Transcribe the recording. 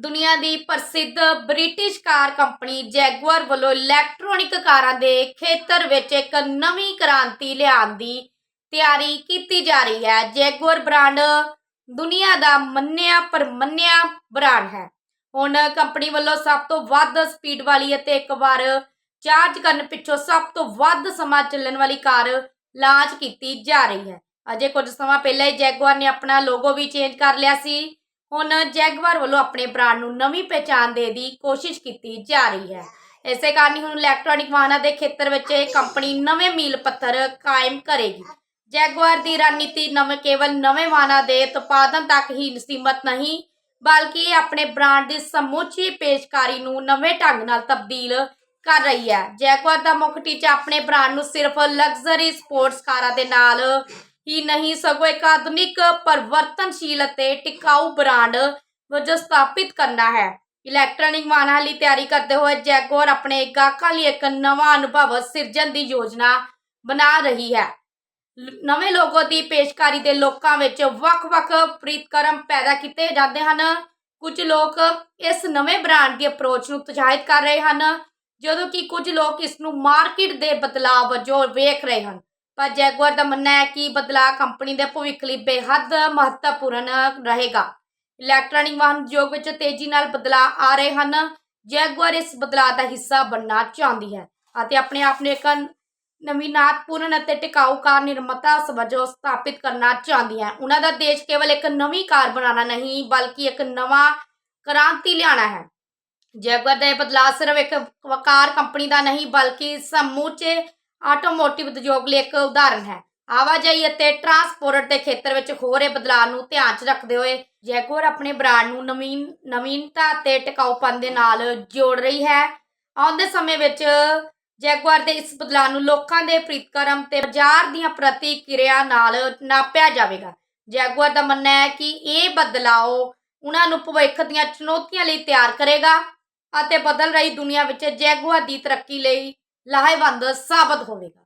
ਦੁਨੀਆ ਦੀ ਪ੍ਰਸਿੱਧ ਬ੍ਰਿਟਿਸ਼ ਕਾਰ ਕੰਪਨੀ ਜੈਗੁਆਰ ਵੱਲੋਂ ਇਲੈਕਟ੍ਰੋਨਿਕ ਕਾਰਾਂ ਦੇ ਖੇਤਰ ਵਿੱਚ ਇੱਕ ਨਵੀਂ ਕ੍ਰਾਂਤੀ ਲਿਆਉਣ ਦੀ ਤਿਆਰੀ ਕੀਤੀ ਜਾ ਰਹੀ ਹੈ। ਜੈਗੁਆਰ ਬ੍ਰਾਂਡ ਦੁਨੀਆ ਦਾ ਮੰਨਿਆ ਪਰਮੰਨਿਆ ਬ੍ਰਾਂਡ ਹੈ। ਹੁਣ ਕੰਪਨੀ ਵੱਲੋਂ ਸਭ ਤੋਂ ਵੱਧ ਸਪੀਡ ਵਾਲੀ ਅਤੇ ਇੱਕ ਵਾਰ ਚਾਰਜ ਕਰਨ ਪਿੱਛੋਂ ਸਭ ਤੋਂ ਵੱਧ ਸਮਾਂ ਚੱਲਣ ਵਾਲੀ ਕਾਰ ਲਾਂਚ ਕੀਤੀ ਜਾ ਰਹੀ ਹੈ। ਅਜੇ ਕੁਝ ਸਮਾਂ ਪਹਿਲਾਂ ਹੀ ਜੈਗੁਆਰ ਨੇ ਆਪਣਾ ਲੋਗੋ ਵੀ ਚੇਂਜ ਕਰ ਲਿਆ ਸੀ। ਹੁਣ ਜੈਗਵਾਰ ਵੱਲੋਂ ਆਪਣੇ ਬ੍ਰਾਂਡ ਨੂੰ ਨਵੀਂ ਪਛਾਣ ਦੇ ਦੀ ਕੋਸ਼ਿਸ਼ ਕੀਤੀ ਜਾ ਰਹੀ ਹੈ। ਇਸੇ ਕਾਰਨ ਹੀ ਹੁਣ ਇਲੈਕਟ੍ਰੋਨਿਕ ਵਾਹਨਾਂ ਦੇ ਖੇਤਰ ਵਿੱਚ ਇਹ ਕੰਪਨੀ ਨਵੇਂ ਮੀਲ ਪੱਥਰ ਕਾਇਮ ਕਰੇਗੀ। ਜੈਗਵਾਰ ਦੀ ਰਣਨੀਤੀ ਨਵੇਂ, ਕੇਵਲ ਨਵੇਂ ਵਾਹਨਾਂ ਦੇ ਉਤਪਾਦਨ ਤੱਕ ਹੀ ਸੀਮਤ ਨਹੀਂ, ਬਲਕਿ ਇਹ ਆਪਣੇ ਬ੍ਰਾਂਡ ਦੀ ਸਮੁੱਚੀ ਪੇਸ਼ਕਾਰੀ ਨੂੰ ਨਵੇਂ ਢੰਗ ਨਾਲ ਤਬਦੀਲ ਕਰ ਰਹੀ ਹੈ। ਜੈਗੁਆਰ ਦਾ ਮੁੱਖ ਟੀਚਾ ਆਪਣੇ ਬ੍ਰਾਂਡ ਨੂੰ ਸਿਰਫ ਲਗਜ਼ਰੀ ਸਪੋਰਟਸ ਕਾਰਾਂ ਦੇ ਨਾਲ ਹੀ ਨਹੀਂ, ਸਗੋਂ ਇੱਕ ਆਧੁਨਿਕ ਪਰਿਵਰਤਨਸ਼ੀਲ ਅਤੇ ਟਿਕਾਊ ਬ੍ਰਾਂਡ ਵਜੋਂ ਸਥਾਪਿਤ ਕਰਨਾ ਹੈ। ਇਲੈਕਟ੍ਰੋਨਿਕ ਵਾਹਨਾਂ ਲਈ ਤਿਆਰੀ ਕਰਦੇ ਹੋਏ ਜੈਗੋਰ ਆਪਣੇ ਗਾਹਕਾਂ ਲਈ ਇੱਕ ਨਵਾਂ ਅਨੁਭਵ ਸਿਰਜਣ ਦੀ ਯੋਜਨਾ ਬਣਾ ਰਹੀ ਹੈ। ਨਵੇਂ ਲੋਗੋ ਦੀ ਪੇਸ਼ਕਾਰੀ ਦੇ ਲੋਕਾਂ ਵਿੱਚ ਵੱਖ-ਵੱਖ ਪ੍ਰੀਤਕਰਮ ਪੈਦਾ ਕੀਤੇ ਜਾਂਦੇ ਹਨ। ਕੁਝ ਲੋਕ ਇਸ ਨਵੇਂ ਬ੍ਰਾਂਡ ਦੀ ਅਪਰੋਚ ਨੂੰ ਉਤਸ਼ਾਹਿਤ ਕਰ ਰਹੇ ਹਨ, ਜਦੋਂ ਕਿ ਕੁਝ ਲੋਕ ਇਸ ਨੂੰ ਮਾਰਕੀਟ ਦੇ ਬਦਲਾਅ ਵਜੋਂ ਵੇਖ ਰਹੇ ਹਨ। ਪਰ ਜੈਗੁਆਰ ਦਾ ਮੰਨਣਾ ਹੈ ਕਿ ਬਦਲਾਅ ਕੰਪਨੀ ਦੇ ਭਵਿੱਖ ਲਈ ਬੇਹੱਦ ਮਹੱਤਵਪੂਰਨ ਰਹੇਗਾ। ਇਲੈਕਟ੍ਰੋਨਿਕ ਵਾਹਨ ਉਦਯੋਗ ਵਿੱਚ ਤੇਜ਼ੀ ਨਾਲ ਬਦਲਾਅ ਆ ਰਹੇ ਹਨ। ਜੈਗੁਆਰ ਇਸ ਬਦਲਾਅ ਦਾ ਹਿੱਸਾ ਬਣਨਾ ਚਾਹੁੰਦੀ ਹੈ ਅਤੇ ਆਪਣੇ ਆਪ ਨੂੰ ਇੱਕ ਨਵੀਨਾਤਪੂਰਨ ਅਤੇ ਟਿਕਾਊ ਕਾਰ ਨਿਰਮਾਤਾ ਵਜੋਂ ਸਥਾਪਿਤ ਕਰਨਾ ਚਾਹੁੰਦੀ ਹੈ। ਉਹਨਾਂ ਦਾ ਦੇਸ਼ ਕੇਵਲ ਇੱਕ ਨਵੀਂ ਕਾਰ ਬਣਾਉਣਾ ਨਹੀਂ, ਬਲਕਿ ਇੱਕ ਨਵਾਂ ਕ੍ਰਾਂਤੀ ਲਿਆਉਣਾ ਹੈ। ਜੈਗੁਆਰ ਦਾ ਇਹ ਬਦਲਾਅ ਸਿਰਫ ਇੱਕ ਕਾਰ ਕੰਪਨੀ ਦਾ ਨਹੀਂ, ਬਲਕਿ ਸਮੂਚੇ ਆਟੋਮੋਟਿਵ ਉਦਯੋਗ ਲਈ ਇੱਕ ਉਦਾਹਰਨ ਹੈ। ਆਵਾਜਾਈ ਅਤੇ ਟਰਾਂਸਪੋਰਟ ਦੇ ਖੇਤਰ ਵਿੱਚ ਹੋ ਰਹੇ ਬਦਲਾਅ ਨੂੰ ਧਿਆਨ 'ਚ ਰੱਖਦੇ ਹੋਏ ਜੈਗੁਆਰ ਆਪਣੇ ਬ੍ਰਾਂਡ ਨੂੰ ਨਵੀਨ, ਨਵੀਨਤਾ ਅਤੇ ਟਿਕਾਊਪਨ ਦੇ ਨਾਲ ਜੋੜ ਰਹੀ ਹੈ। ਆਉਂਦੇ ਸਮੇਂ ਵਿੱਚ ਜੈਗੁਆਰ ਦੇ ਇਸ ਬਦਲਾਅ ਨੂੰ ਲੋਕਾਂ ਦੇ ਪ੍ਰੀਤਕਰਮ ਤੇ ਬਾਜ਼ਾਰ ਦੀਆਂ ਪ੍ਰਤੀਕਿਰਿਆ ਨਾਲ ਨਾਪਿਆ ਜਾਵੇਗਾ। ਜੈਗੁਆਰ ਦਾ ਮੰਨਣਾ ਹੈ ਕਿ ਇਹ ਬਦਲਾਅ ਉਹਨਾਂ ਨੂੰ ਭਵਿੱਖ ਦੀਆਂ ਚੁਣੌਤੀਆਂ ਲਈ ਤਿਆਰ ਕਰੇਗਾ ਅਤੇ ਬਦਲ ਰਹੀ ਦੁਨੀਆ ਵਿੱਚ ਜੈਗੁਆਰ ਦੀ ਤਰੱਕੀ ਲਈ लहाय बांध साबत होवेगा.